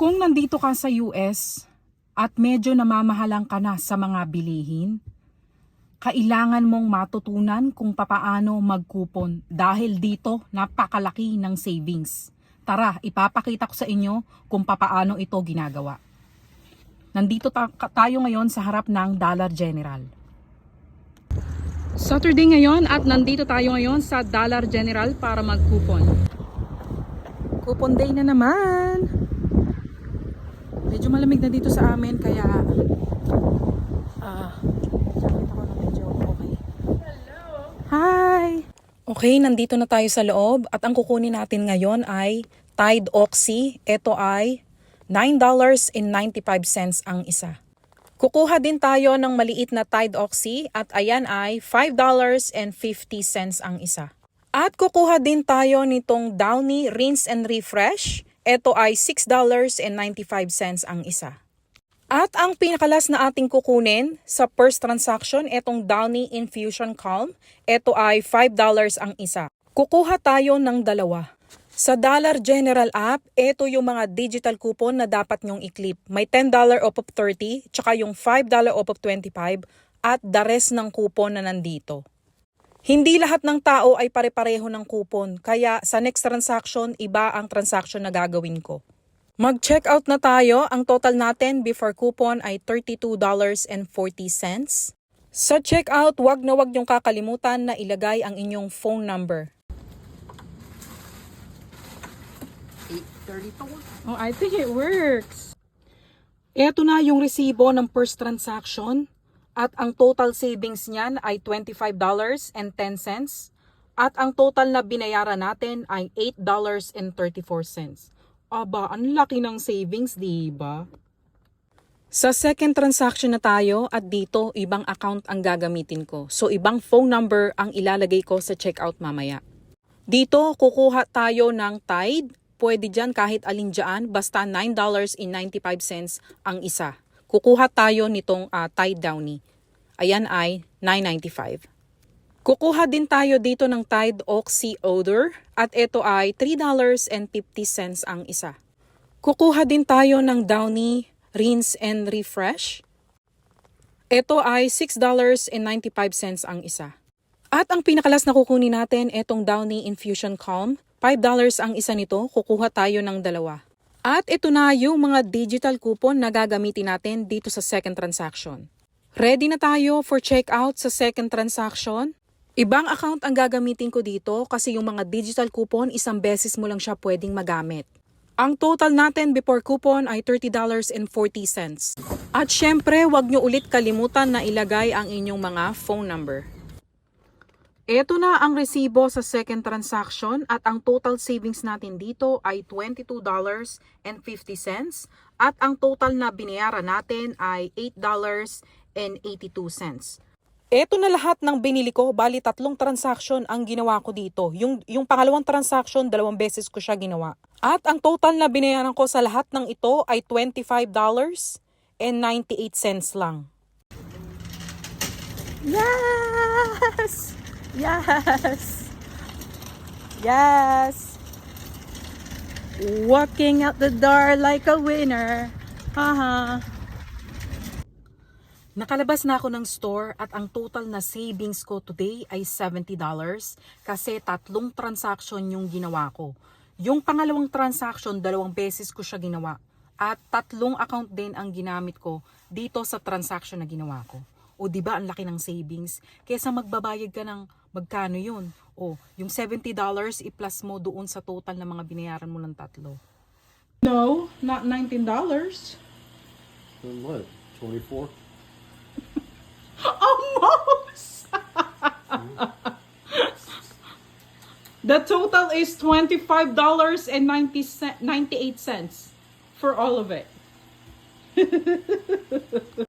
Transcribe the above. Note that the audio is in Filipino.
Kung nandito ka sa US at medyo namamahalang ka na sa mga bilihin, kailangan mong matutunan kung papaano magkupon dahil dito napakalaki ng savings. Tara, ipapakita ko sa inyo kung papaano ito ginagawa. Nandito ta- tayo ngayon sa harap ng Dollar General. Saturday ngayon at nandito tayo ngayon sa Dollar General para magkupon. Coupon day na naman. Medyo malamig na dito sa amin kaya ah jacket ako na medyo okay. Hi! Okay, nandito na tayo sa loob at ang kukunin natin ngayon ay Tide Oxy. Ito ay $9.95 ang isa. Kukuha din tayo ng maliit na Tide Oxy at ayan ay $5.50 ang isa. At kukuha din tayo nitong Downy Rinse and Refresh. Ito ay $6.95 ang isa. At ang pinakalas na ating kukunin sa first transaction, itong Downy Infusion Calm. Ito ay $5 ang isa. Kukuha tayo ng dalawa. Sa Dollar General app, ito yung mga digital coupon na dapat nyong i-clip. May $10 off of 30, tsaka yung $5 off of 25, at the rest ng coupon na nandito. Hindi lahat ng tao ay pare-pareho ng coupon, kaya sa next transaction, iba ang transaction na gagawin ko. Mag-check out na tayo. Ang total natin before coupon ay $32.40. Sa checkout, wag na wag niyong kakalimutan na ilagay ang inyong phone number. 832. Oh, I think it works. Ito na yung resibo ng first transaction at ang total savings niyan ay $25.10 at ang total na binayaran natin ay $8.34. Aba, ang laki ng savings, di ba? Sa second transaction na tayo at dito ibang account ang gagamitin ko. So ibang phone number ang ilalagay ko sa checkout mamaya. Dito kukuha tayo ng Tide. Pwede dyan kahit alin dyan, basta $9.95 ang isa. Kukuha tayo nitong ah, Tide Downy. Ayan ay $9.95. Kukuha din tayo dito ng Tide Oxy Odor at ito ay $3.50 ang isa. Kukuha din tayo ng Downy Rinse and Refresh. Ito ay $6.95 ang isa. At ang pinakalas na kukunin natin, itong Downy Infusion Calm. $5 ang isa nito, kukuha tayo ng dalawa. At ito na yung mga digital coupon na gagamitin natin dito sa second transaction. Ready na tayo for checkout sa second transaction? Ibang account ang gagamitin ko dito kasi yung mga digital coupon isang beses mo lang siya pwedeng magamit. Ang total natin before coupon ay $30.40. At syempre, wag nyo ulit kalimutan na ilagay ang inyong mga phone number. Ito na ang resibo sa second transaction at ang total savings natin dito ay $22.50 at ang total na binayaran natin ay $8.82. Ito na lahat ng binili ko, bali tatlong transaction ang ginawa ko dito. Yung, yung pangalawang transaction, dalawang beses ko siya ginawa. At ang total na binayaran ko sa lahat ng ito ay $25.98 lang. Yes! Yes! Yes! Walking out the door like a winner. Haha. Nakalabas na ako ng store at ang total na savings ko today ay $70 kasi tatlong transaction yung ginawa ko. Yung pangalawang transaction, dalawang beses ko siya ginawa. At tatlong account din ang ginamit ko dito sa transaction na ginawa ko. O di ba ang laki ng savings? Kesa magbabayad ka ng magkano yun? O yung $70 i-plus mo doon sa total na mga binayaran mo ng tatlo. No, not $19. Then what? 24? Almost. the total is twenty-five dollars and ninety-eight cents for all of it.